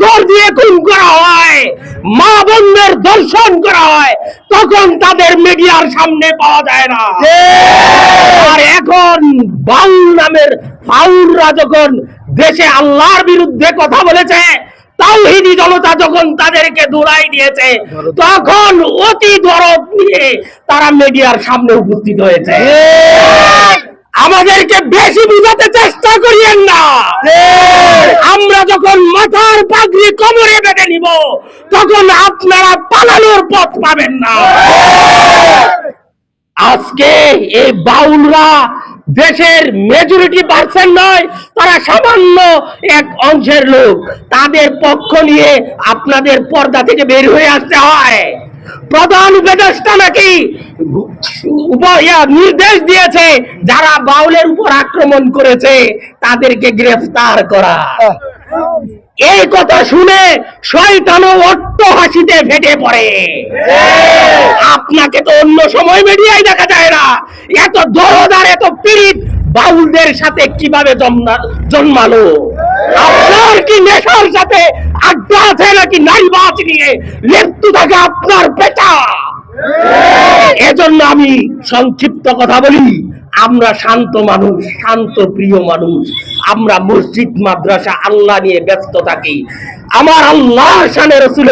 পাথর দিয়ে খুন করা হয় মা বোনদের দর্শন করা হয় তখন তাদের মিডিয়ার সামনে পাওয়া যায় না। আর এখন বাউল নামের ফাউলরা যখন দেশে আল্লাহর বিরুদ্ধে কথা বলেছে তাওহিদি জনতা যখন তাদেরকে দৌড়াই দিয়েছে তখন অতি দরদ নিয়ে তারা মিডিয়ার সামনে উপস্থিত হয়েছে। আমাদেরকে বেশি বুঝাতে চেষ্টা করিয়েন না। আমরা যখন মাথার পাগড়ি কোমরে বেঁধে নিব, তখন আপনারা পালানোর পথ পাবেন না। আজকে এই বাউলরা দেশের মেজরিটি পার্সেন্ট নয়, তারা সামান্য এক অংশের লোক। তাদের পক্ষ নিয়ে আপনাদের পর্দা থেকে বের হয়ে আসতে হয়। প্রধান উপদেষ্টা নাকি নির্দেশ দিয়েছে, যারা বাউলের উপর আক্রমণ করেছে, তাদেরকে গ্রেফতার করা। এই কথা শুনে শয়তানও অট্ট হাসিতে ফেটে পড়ে। আপনাকে তো অন্য সময় মিডিয়ায় দেখা যায় না। এত দরদ আর এত পীড়িত বাউলদের সাথে কীভাবে জন্মা- জন্মালো? আপনার কি নেশার সাথে আড্ডা আছে নাকি নারী নারীবাজ নিয়ে মৃত্যু থাকে আপনার পেটা এজন্য আমি সংক্ষিপ্ত কথা বলি। আমরা শান্ত মানুষ, শান্ত প্রিয় মানুষ। আমরা মসজিদ, মাদ্রাসা, আল্লাহ নিয়ে ব্যস্ত থাকি। আমার আল্লাহ শানে